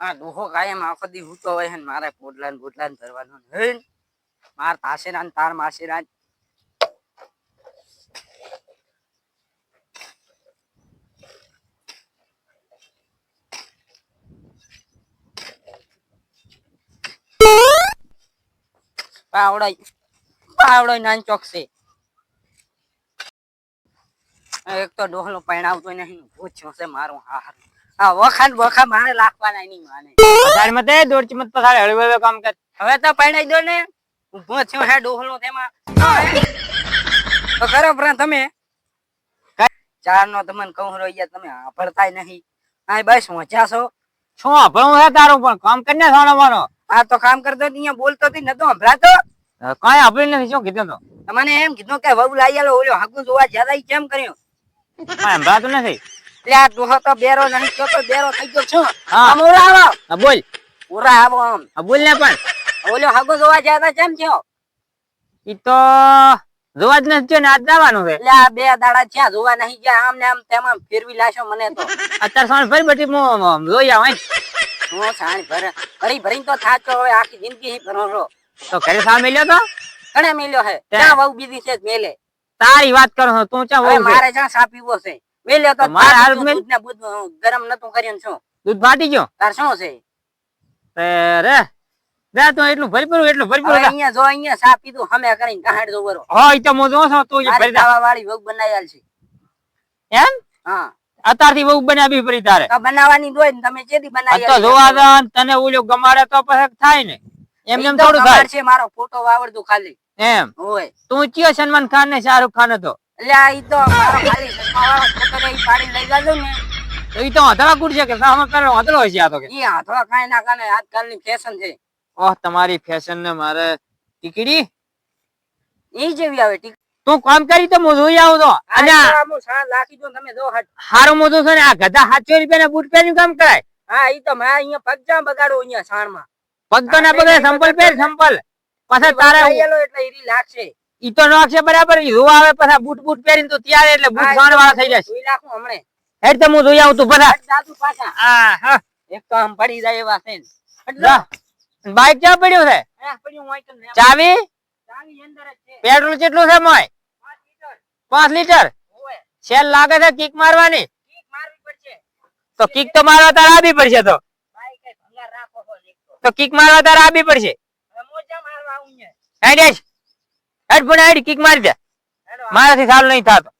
આ ડોહો કાયમ આખો દી હૂતો હોય છે ને મારે પોટલા ને બોટલા ને ભરવાનું હે ને. માર તાસેરા ને તાર માસેરા ને. પાવડો પાવડો નાનચોક છે એક તો ડોહલો પરણાવતો નહીં પૂછ્યો છે મારું હાર આ વખાણ વખા મારે લાખવાના નહીં માને. તારી મતે દોડ ચમત પસાડે હળવે હળવે કામ કર. હવે તો પરણાઈ દો ને. ઊભો થયો હે ડોહલો તેમાં. તો કરો પ્રા તમે. ચાર નો તમને કહું રોયા તમે ભરતાય નહીં. આ બસ મજા છો. શું ભણું છે તારું પણ? કામ કરીને સોનો મારો આ તો કામ કરતો અહીંયા બોલતો હતી નતો હંભરાતો કઈ આપણે નથી શું કીધું તો? મને એમ કીધું કે વહુ લાઈ આલો ઓલો હાકુ જોવા જ્યાદા કેમ કર્યો? સંભળાતું નથી. એટલે ડોહો તો બેરો નહીં થયો તો બેરો થઈ ગયો છું. હા. આમ ઉરા આવો હા, બોલ. ઉરા આવો આમ. હા, બોલ ને પણ. ઓલો હાકુ જોવા જ્યાદા કેમ થયો? ઈ તો જોવા જ નથી ને આજ જવાનું છે. એટલે આ બે દાડા જ્યાં જોવા નહીં ગયા. આમ ને આમ તેમાં ફેરવી લાશો મને તો. અત્યારે ફરી બધી હું જોઈ આવું હું સાણ ભરે ભરી ભરીને તો થાચો હવે આખી જિંદગી હી ભરો છો. તો ઘરે સા મેલ્યો તો. કણે મેલ્યો હે? ત્યાં. વહુ બીજી છે મેલે? તારી વાત કરો તું ચા વહુ? મારે જ્યાં સાપીવો છે. મેલ્યો તો તો મારે હાલ મે દૂધ ગરમ નતું કર્યું શું? દૂધ ફાટી ગયો? તાર શું છે? તે રે રે તો એટલું ભરપૂર એટલું ભરપૂર અહીંયા જો અહીંયા સા પીધું હમે કરીને કહાડ જો બરો હા ઈ તો મો જો છો તો ઈ ભરી દે. વાળી વગ બનાયાલ છે. એમ? હા. અત્યારથી બહુ બનાવી ફરી તારે. તો બનાવવાની દોય ને તમે આ બનાવી તો જોવા દે તને ઓલ્યો ગમાડે તો પછી થાય ને. એમ એમ થોડું થાય. છે મારો ફોટો વાવડતું ખાલી. એમ. હોય. તું કયો સલમાન ખાન ને શાહરુખ ખાન હતો. એટલે આ ઈ તો મારો ખાલી ચશ્માવાળો ફોટો રે લઈ જાજો ને. તો ઈ તો આધળા કુડ છે કે સામે કરે આધળો છે આ તો કે. ઈ આધળા કાઈ ના કાને આજકાલની ફેશન છે. ઓહ તમારી ફેશન ને મારે ટીકડી? ઈ જેવી આવે ટીક તું કામ કરી તો જોઈ આવું તો. અને હું સાત લાખી દઉં તમે જો હટ. હારું મોટું છે ને આ ગધા સાતસો રૂપિયા ના બૂટ પહેરીને કામ કરાય? હા ઈ તો મેં અહીંયા પગજામ બગાડો અહીંયા સાણમાં. પગ તો ના બગાડે સંપલ પહેર સંપલ પાછા તારે એટલે ઈરી લાગશે. ઈ તો નાખશે બરાબર ઈ જોવા આવે પાછા બૂટ બૂટ પહેરીને તો ત્યારે એટલે બૂટ ખાણ વાળા થઈ જશે. જોઈ નાખું હમણે. હેડ તો હું જોઈ આવું તું બધા. જાતું પાછા. હા હા. એક તો આમ પડી જાય એવા છે બાઈક ક્યાં પડ્યું છે. ચાવી? ચાવી અંદર જ છે. પેટ્રોલ કેટલું છે મોય? પાંચ લીટર. સેલ લાગે છે કિક મારવાની? કિક મારવી પડશે. તો કિક તો મારવા તારે આવી પડશે તો. બાઈક કઈ ભંગાર રાખો તો. કિક મારવા તારે આવી પડશે ને. હેડ હેડ હેડ પણ હેડ કિક મારી દે હેડો, મારાથી સારું નહીં થતો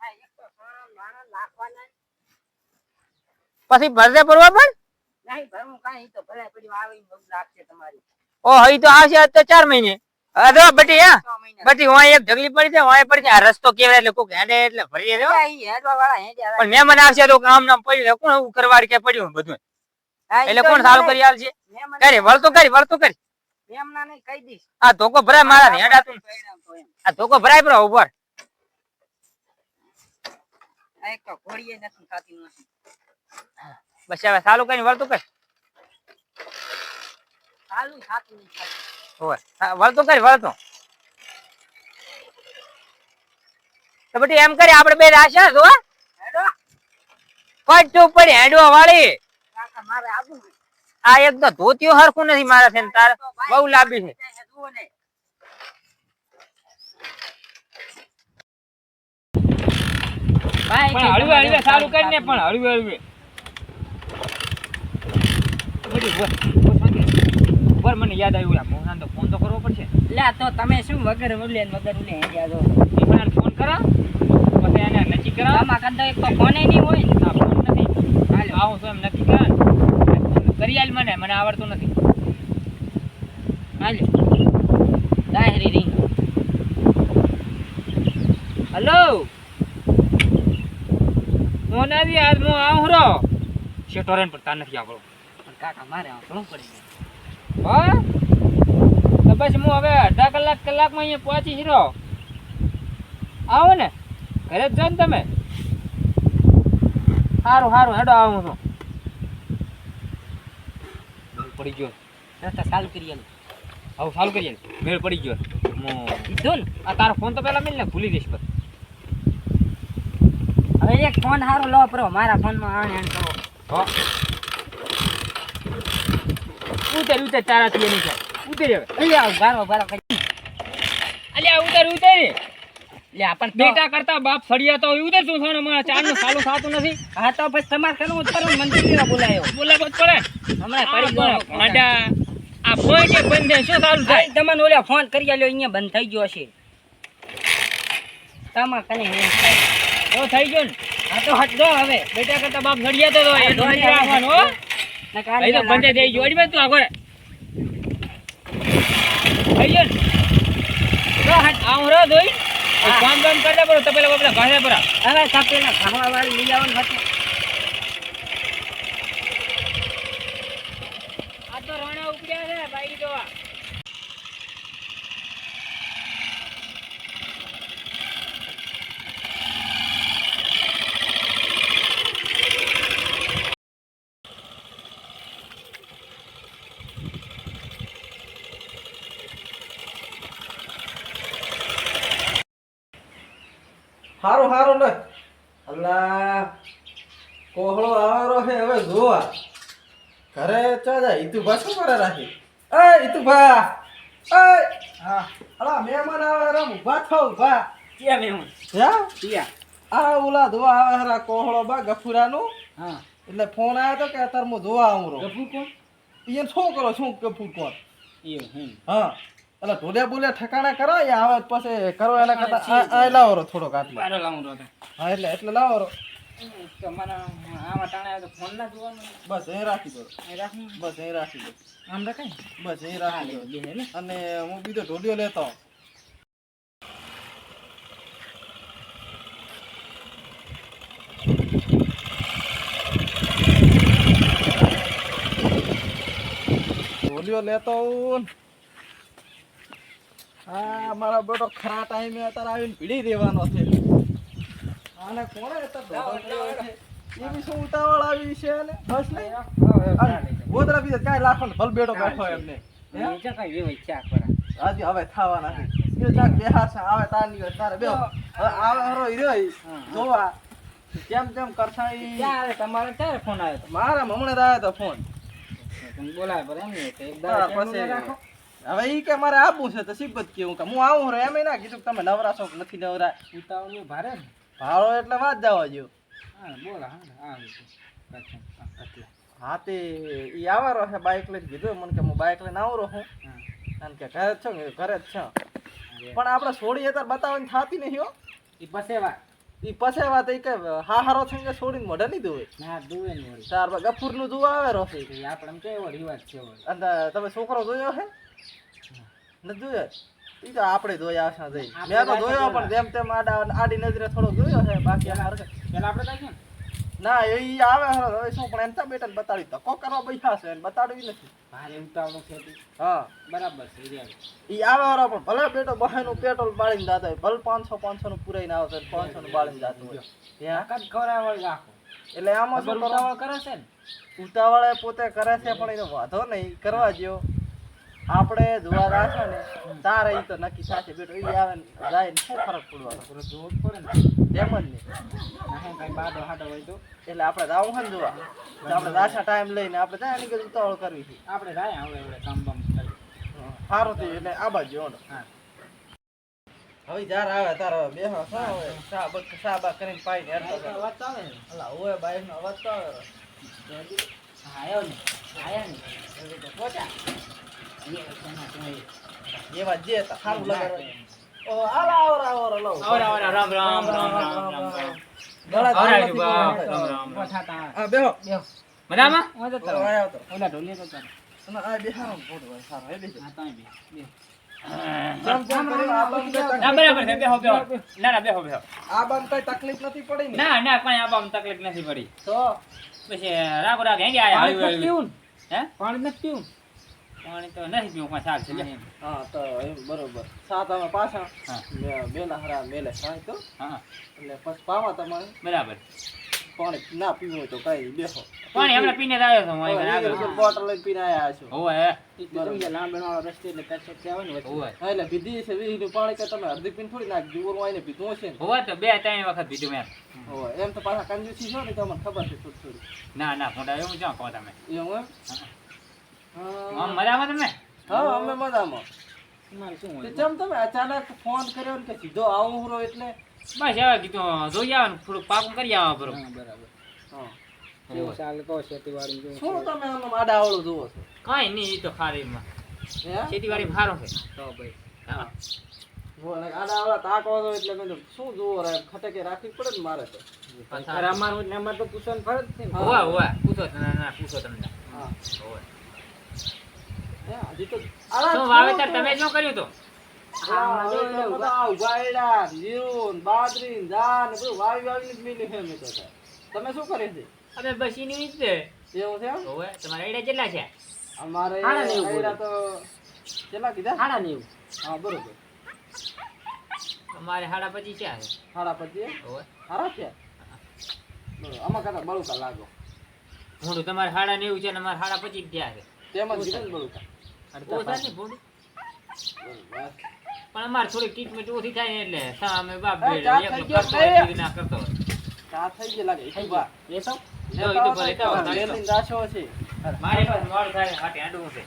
આ એક તો સાણા માણા નાખવાના. પછી ભરતે પડવા પણ નહીં ભરવું કાંઈ, ઈ તો ભલે પડ્યું આવે ઈ બહુ લાગશે તમારી. ઓ હઈ તો આવશે આજ તો ચાર મહિને હવે તો બટી હા છ મહિના. બટી વાય એક ઢગલી પડી છે વાય પડી છે આ રસ્તો કેવડે એટલે કોક હેડે એટલે ભરીએ દેવો એટલે ઈ હેડવા વાળા હેડ્યા રાખે. પણ મહેમાન આવશે તો કામ નામ પડ્યું છે. કોણ ઉકરવાડ કે પડ્યું બધું હા, ઈ એટલે તો કોણ ઈ સારું મને- કરી આલશે મહેમાન- કરી વળતો કરી વળતો કરી મહેમાનને કહી દઈશ. આ ધોકો ભરાય મારા હેડા તું. આ ધોકો ભરાય પર ઉપર આ એક તો ઘોડીએ નથી થાતી નથી. બસ હવે સારું કઈ વળતું કર નહીં હોય વળતું કઈ વળતું તો બટી એમ કરી આપણે બે રાશા જો હેડો. ચૂપ પડી હેડવા વાળી કાકા મારે આવું. આ એક તો ધોતિયો હરખું નથી મારા છે તાર બહુ લાંબી છે. પણ હળવે હળવે સારું કરીને પણ હળવે હળવે. મને યાદ આવ્યું આ મોહનાને તો ફોન તો કરવો પડશે. લે તો તમે શું વગર ઉલે ને વગર ઉલે ફોન કરો. પછી એને નક્કી કરાવો આમાં કદાચ એક તો ફોને નહીં હોય ના. ફોન નથી. હાલ. આવું એમ નક્કી કરા આલ મને મને આવડતું નથી. હાલ્યો. Diary ring. હલો? મોનાજી આજ હું આવું રો શેટોરેન પર, તાર નથી આવડો. પણ કાકા, મારે આવું ઘણું પડી. હા? તો બસ હું હવે અડધા કલાક કલાકમાં અહીંયા પહોંચી રહ્યો આવો ને. ઘરે જ જાઓ ને તમે. સારું સારું હેડો, આવું છું પડી ગયો. રસ્તા ચાલુ કરી આલું. સારું કરીએ ને. મેળ પડી ગયો. હું કીધું ને? આ તારો ફોન તો પેલા મિલ ને ભૂલી દઈશ પછી હવે એક ફોન સારો લો પરો. મારા ફોનમાં આણ આણ કરો. હા. ઉતર ઉતર તારાથી એની ઉતર હવે. અલ્યા ગારો ગારો કરી અલ્યા ઉતર ઉતર. લે બેટા કરતા બાપ સળિયા તો શું છે અમારા ચારનું સાલું થતું નથી. હા તો પછી તમારે કરવું ઉત્તર મંદિર બોલાયો? બોલાવો જ પડે. હમણાં પડી. ગયો આ ફોન કે બંધ શું સારું થાય? તમને ઓલા ફોન કરી આલ્યો અહીંયા બંધ થઈ ગયો હશે. તમા કને તો થઈ ગયો ને. હા તો હટજો હવે. બેટા કરતા બાપ સળિયા તો એ ધોઈ રાખવાનું હો. ભાઈ તો બંધ થઈ ગયો અડી તું આગળ થઈ ગયો ને? તો હટ. આ હું રહ્યો ધોઈ. કામ કામ કરતા બરો તો પેલા પેલા ઘાસે પરા હવે કાપેલા ખાવા વાળી લઈ આવવાનું હતું. આ તો રાણા ઉપડ્યા છે બાઈ જોવા હારું હારું લે. અલ્લા કોહળો આવારો છે હવે જોવા. ઘરે ચા જાય ઈતુભા શું કરે રાખી એ ઈતુભા. એ હા. અલા મહેમાન આવે રમ ઊભા થો ઊભા ક્યાં મહેમાન. ક્યાં ક્યાં આ ઓલા ધોવા આવે હરા કોહળો બા ગફુરાનું. હા. એટલે ફોન આવ્યો તો કે અત્યારે હું ધોવા આવું રહું. ગફુ કોણ? શું કરો શું ગફુર કોણ? એવું હા. એટલે ઢોલિયા બોલ્યા ઠકાણા કરો એ આવે પછી કરો એના કરતા. આ- લાવો રો થોડોક આટલો. બારો લાવું રો હા એટલે એટલે લાવો રો તમારે આમાં ટાણા તો ફોન ના જોવાનું. બસ એ રાખી દો. બસ એ રાખી દો. આમ રખાય બસ એ રાખી દો. અને હું બીજો ઢોલિયો લેતો. ઢોલિયો લેતો આ મારા બેટો ખરા ટાઈમે અત્યારે આવીને ભીડી દેવાનો છે. આને કોણે એ બી શું ઉતાવળ આવી છે ને બસ ગોદરા બીજા કાંઈ લાખો ભલ બેટો બેઠો એમને. હે? આજે હવે થવાના છે. બેહાર છે આવે તારની તારે બે હવે આવે હરો જોવા. કેમ કેમ કરસાઈ તમારે ક્યારે ફોન આવ્યો? મારા હમણાં આવ્યો તો ફોન. બોલાય પર એમ ને એક હા, પછી. રાખો? હવે ઈ કે મારે આપું છે તો સિબત કેવું કે હું આવું રે એમ ના કીધું તમે નવરા છો નથી નવરા. ઉતાવળું ભારે ભાડો એટલે વાત જવા જો હા બોલા હા કટલા. હા તે ઈ આવારો છે બાઇક લઈને કીધું મને કે હું બાઇક લઈને આવરો હું. હા. અને કે ઘરે જ છો ઘરે જ છો. પણ આપણે છોડી અત્યારે બતાવવાની થતી નહીં હો. ઈ પછી વાત. ઈ પછી વાત ઈ કે હા હારો છે કે છોડીને મોઢે નહીં ધોવે. ના દુવે નહીં. તાર ગફુરનું જોવા આવે રોસી આપણે એમ કેવો રિવાજ છે અને તમે છોકરો જોયો હે? જોયો ઈ તો આપણે જોયા આશા જઈ મેં તો જોયો પણ જેમ તેમ આડા આડી નજરે થોડો જોયો છે બાકી. પેલા આપણે છે ના? એ આવે હરો હવે શું પણ એમ તો બેટા બતાડી તકો કરવા બેઠા છે એને બતાડવી નથી. ભારે ઉતાવળો છે હા. બરાબર છે ઈ આવે. હરો પણ ભલે બેટો બહેનું પેટ્રોલ બાળીને જાતો હોય ભલે પાંચસો પાંચસો નું પુરાઈને આવતો હોય પાંચસો નું બાળીને જાતો હોય. ત્યાં? તાકાત ખવડાવવા રાખો. એટલે આમાં શું ઉતાવળ કરે છે ને? ઉતાવળે પોતે કરે છે પણ એનો વાંધો નહીં. કરવા જેવો આપણે જોવા રાખો ને તારે ઈ તો નક્કી સાથે બેટો ઈ આવે ને જાય ને શું ફરક પડવાનો. પૂરો જોવું જ પડે ને. તેમ જ ને. ના કઈ બાડો હાડો હોય તો. એટલે આપણે જાવું હોય ને જોવા. તો આપણે રાછા ટાઈમ લઈને આપણે જાય ને કે ઉતાવળ કરવી છે. આપણે જાય હવે હવે કામ બામ કરી. સારું થયું એટલે આ બાજુ હા. હવે જાર આવે તારો બેહો શું હવે સા બક સા બા કરીને હેરતો જાય. અવાજ તો આવે ને. અલા ઓય બાઈક નો અવાજ તો આવે. હા આવ્યો ને આયા ને. હવે એવા જે સારું લાગે ઓ આલા આવરા આવરા લો આવરા, આવરા, રામ, રામ, રામ, રામ, રામ, રામ. રામ, બેહો બેહો. મજામાં હું તો. આયો તો ઓલા ઢોલિયા તો તારો. આ બેહારો ફોટો સારો એ બેજો હા, તાય બેહો. બેહો. તકલીફ- બેહો બેહો બેહો બેહો નથી પડી ના ના કઈ આબામ તકલીફ નથી પડી તો પછી રાગ રાગ હે પાણી નથી પીવું? પાણી તો નહીં પીવું પણ ચાલશે છે. હા તો એમ બરોબર. સાત અમે પાછા. બેલા હરા મેલે સાંજ તો. હા એટલે પછી પાવા તમારે બરાબર. પાણી ના પીવું તો કઈ બેહો. પાણી હમણાં પીને આવ્યો છું હું. બોટલ લઈને પીને આવ્યા છું. હોવે હે. ઈ તો સમજ્યા, લાંબેણવાળો એટલે તાર કહેવાય ને. હોવે. એટલે પીધી છે વીસનું પાણી કે તમે અડધી પીને થોડી નાખ દીવું આવીને પીધું હશે ને. હોવે તો બે ત્રણ વખત પીધું મેં. હોવે. એમ તો પાછા કંજુસી છો ને તમને ખબર છે થોડી થોડી. ના ના મોટા એવું જાઓ કહો તમે? એવું એમ? મજામાં તમે હા અમે મજામાં. જેમ તમે અચાનક ફોન કર્યો ને કે સીધો આવું હરો એટલે? બસ હવે કીધું જોઈ આવો થોડુંક પાકું કરી આવો બરોબર. બરાબર. હા. કેવું ચાલે કહો ખેતીવાડી શું તમે આમ જુઓ છો? કઈ નહીં એ તો ખારીમાં હે? ખેતીવાડી સારું છે. તો ભાઈ. હા. ને તાકો એટલે મેં શું જુઓ રે ખટકે રાખવી પડે ને મારે તો. અમારું ને અમારે તો પૂછવાનું ફરજ છે ને. હોવા હોવા. પૂછો તમે ના પૂછો તમને. હા. હોવે. તો વાવેતર? તમે શું કર્યું તો? ઉગાડ્યા, જીરું બાજરી ને બધું વાવી વાવીને જ મેલ્યું છે મેં તો તમે શું કરે છે? અમે બસ એની જ છે. એવું છે એમ? તમારા આઈડિયા કેટલા છે? અમારે આયડા તો કેટલા કીધા? સાડા નેવું હા બરોબર. અમારે સાડા પચીસ છે સાડા પચીસ હોવે. સારા છે? બરોબર આમાં કરતા બળુકા લાગો. હું તમારે સાડા નેવું છે ને અમારે સાડા પચીસ થયા છે. તેમજ જ બળુકા. પણ અમારે થોડી ટ્રીટમેન્ટ ઓછી થાય ને એટલે સામે બાપ એ થઈ ગયો કરતો ચા થઈ ગઈ લાગે ઈ બા. એ તો? જો, તો ભલે તો. તો. છે. મારે પણ મોડું થાય હાટે હાંડવું છે.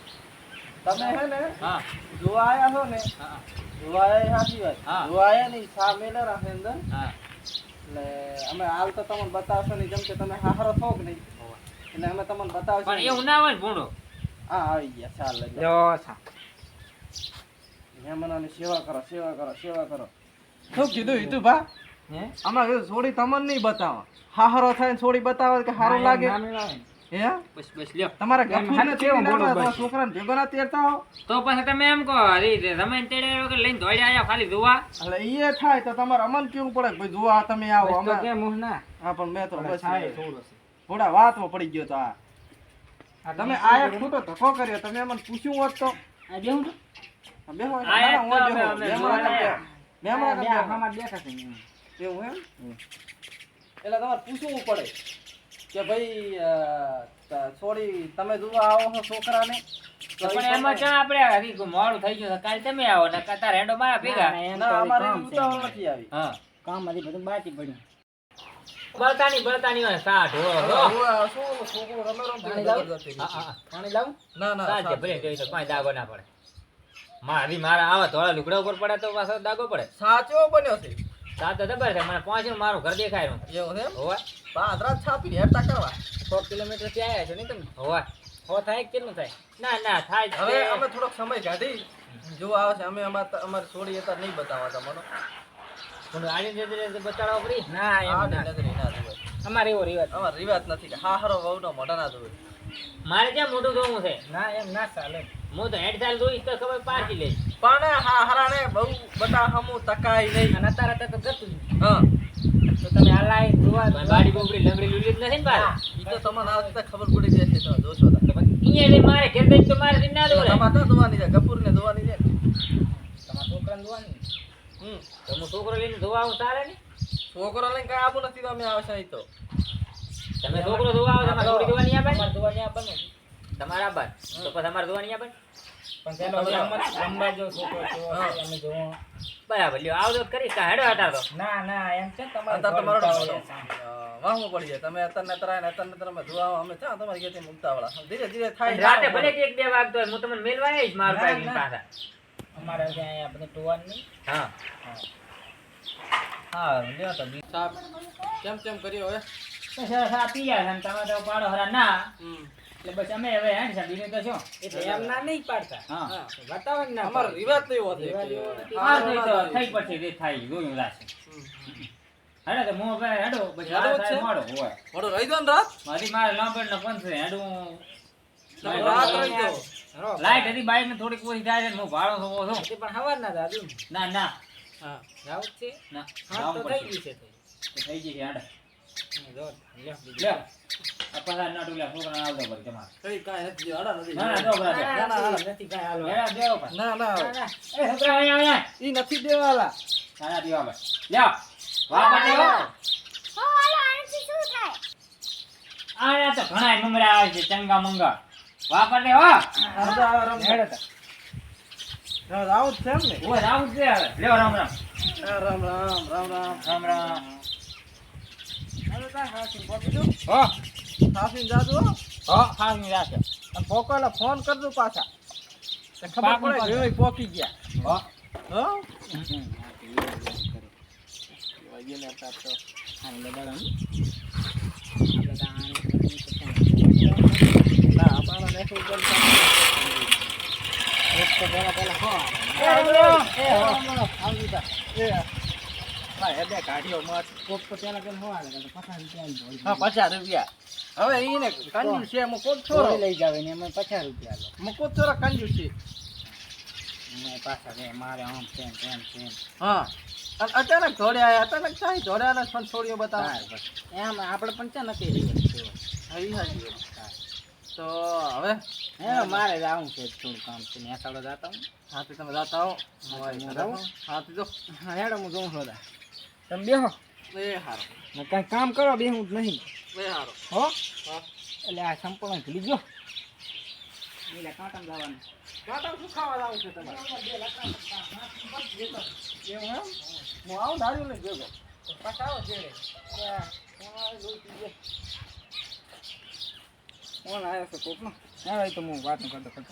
તમે હે ને હા. જોવા આયા છો ને હા. જોવા આયા સાચી વાત. હા. જોવા આયા નહીં સામે લે રાખે અંદર. હા. એટલે અમે હાલ તો તમને બતાવશો નહીં જેમ કે તમે હાહરો થો કે નહીં. એટલે અમે તમને બતાવશું પણ એવું ના હોય ને ભૂંડો. હા આવી ગયા ચાલ લઈ. જો સા. મહેમાનોની સેવા કરો સેવા કરો સેવા કરો. શું કીધું હિતુ ભા? હે? કીધું છોડી તમને નહીં બતાવો હાહરો થાય ને છોડી બતાવે કે સારું લાગે? હે? બસ બસ લ્યો. તમારા હાથ કેવું લાવવા, બસ. છોકરાને ભેગો ના તેડતા હો? તો પછી તમે એમ કહો અરે તમે તેડે વગર લઈને દોડ્યા આયા ખાલી જોવા? એટલે ઈ થાય તો તમારે અમન કેવું પડે કે ભાઈ જોવા તમે આવો? અમે કે મુહ ના હા પણ મેં તો બસ થોડા વાતમાં પડી ગયો તો આ. આ તમે આયા ખોટો ધક્કો કર્યો તમે મને પૂછ્યું હોત તો. આ એટલે તમારે પૂછવું પડે કે ભાઈ છોડી તમે જોવા આવો છો છોકરાને? પણ એમાં ચા આપણે મોડું થઈ ગયું કાલે તમે આવો ને તાર હેડો મારા ભેગા. ના, અમારે કામ ઉતાવળ નથી આવી. હા. કામ હજી બધું બાકી પડ્યું. બળતાની બળતાની હોય સાઠ હો, હો. શું છોકરો રમે રમતો પાણી લાવું? ના ના સાચે. ભલે જોઈ તો કાંઈ દાગો ના પડે. મારી મારા આવા ધોળા લુગડા ઉપર પડે તો પાછો દાગો પડે? સાચો બન્યો છે. સાચો તો જબર છે મને પહોંચ્યું મારું ઘર દેખાય એવું છે પાંચ હોવે. પાદરા છાપી હેરતા કરવા. સો કિલોમીટરથી આવ્યા છો નહીં તમે? હોવા. હો થાય કેટલું થાય? ના ના થાય હવે અમે થોડોક સમય કાઢી. જો આવશે અમે અમાર અમાર છોડી અત્યારે નહીં બતાવવા તમને પણ આની નજરે બતાડવા પડી. ના એમ ના. નજરે ના. અમારે એવો રિવાજ. અમારે રિવાજ નથી કે હા હારો વહુનો મોઢા ના ધોવે. મારે ક્યાં મોઢું ધોવું છે? ના એમ ના ચાલે. હું તો હેડ ચાલ જોઈશ તો ખબર પાછી લઈશ. પણ હા હારાને બહુ બટા હમું તકાય નહીં. અને અત્યારે તો જતું હા. તો તમે આ ધોવા જોવા બાડી બોબડી લંગડી લુલી જ નથી ને બાર ઈ તો તમને આવતી તો ખબર પડી જશે તમે જોશો તો. અહીંયા લઈ મારે ઘેર જઈને તો મારે દિન ના દોડે તમારે તો ધોવાની છે? કપૂરને ધોવાની છે? તમારા છોકરાને ધોવાની હમ. તો હું છોકરો લઈને ધોવા આવું તારે ને? છોકરો લઈને કઈ આવું નથી તો અમે આવશે નહીં તો. તમે છોકરો જોવા આવો તમારે છોકરી જોવાની આપે અમારે જોવાની આપણને તમારા બાદ તો પછી અમારે જોવાની આપે પણ પેલો રમવા રમવા જો છોકરો કેવો અમે જોવો. બરાબર લ્યો આવજો કરી કા હેડો હટાર તો. ના ના એમ છે તમારે તમારો વાહવું પડી જાય. તમે અત્યારે તરાય ને અત્યારે તમે જોવા આવો, અમે ચા તમારી ઘેરથી મુકતા વાળા ધીરે ધીરે થાય રાતે ભલે એક બે વાગતો હોય. હું તમને મેલવા આવીશ મારું ના, બાઈક અમારે ત્યાં હા. હા લ્યો તો. સાહેબ, કેમ કેમ કર્યો હવે? બસ પી ગયા છે તમે તો પાડો હરા ના. એટલે બસ અમે હવે હેડ છે બીજું તો શું? એટલે એમ ના નહીં પાડતા. હા. વાતાવરણ ના અમારો રિવાજ તો એવો છે રિવાજ કે એવો નથી. હા, માર થઈ તો થઈ પડશે જે થાય જોયું લાશે હેડો તો હું હવે હેડો પછી હેડો જ રાત થાય છે? મોડો હોય. મોડું રહી દો ને રાત. મારી મારે લાંબડ ને છે હેડું. રાત રહી દો લાઈટ હતી બાઈક ને થોડીક ઓછી થાય છે હું ભાડો થવો છું. પણ હવાર ના દાદુ. ના ના. હા. જાવ છે? ના હા તો થઈ ગઈ છે થઈ. જો ના આવતો તમારે. કઈ કાંઈ નથી અડા નથી. ના ના ના, ના, ના, નથી. કાંઈ હાલવા. હેડા દેવો પણ. ના ના ના, ના. એ છોકરા ઈ નથી દેવાલા. દેવા દેવો આયા તો ઘણા મમરા આવે છે ચંગા મંગા વાપર દે હો આ આવે રમવા. હેડો તો. રાત આવું છે એમ ને? છે હવે. લ્યો રામ રામ. રામ રામ રામ રામ. રામ રામ. હવે કાંઈ ખાસી પહોંચી દો. હો. ખાસીને જાજો હો. હો ખાસ રાખે અને પોકો ફોન કરજો પાછા. તો ખબર પડે પાકું. પોકી ગયા. હા. હો? ના આપણા ને કરતા એક તો પેલા પેલા હા એ આવજો. આવી જા એ હા એ કાઢ્યો મત કોક તો પેલા પેલા હોવા લાગે તો પચાસ રૂપિયા. હા પચાસ રૂપિયા હવે એને કંજુ છે મુકો છોરો. લઈ જાવે ને એમાં પચાસ રૂપિયા લો. કોક છોરો કંજૂસ છે. મેં પાછા મારે આમ તેમ તેમ તેમ. હા. અચાનક જોડે આવ્યા અચાનક થાય જોડે આવ્યા છોડીઓ બતાવ. એમ આપણે પણ ક્યાં નથી રહી હા. તો હવે હે મારે જવું છે થોડું કામ છે. ને સાડો જાતા હું હાથી તમે જાતા હો? હાથી જો. હા હેડો હું જોઉં છું તમે બેહો. એ હારો. ને કાંઈ કામ કરો બેહું જ નહીં. એ હારો. હો? એટલે આ સંપૂર્ણ ભૂલી ગયો. એટલે કાંટા જવાનું. કાંટા શું ખાવા લાવું છે તમારે? હું આવું દારૂ લઈને જોજો પાછા આવો છેડે કોણ આવ્યો છે કોકનો હા એ તો હું વાત કરતો કરતો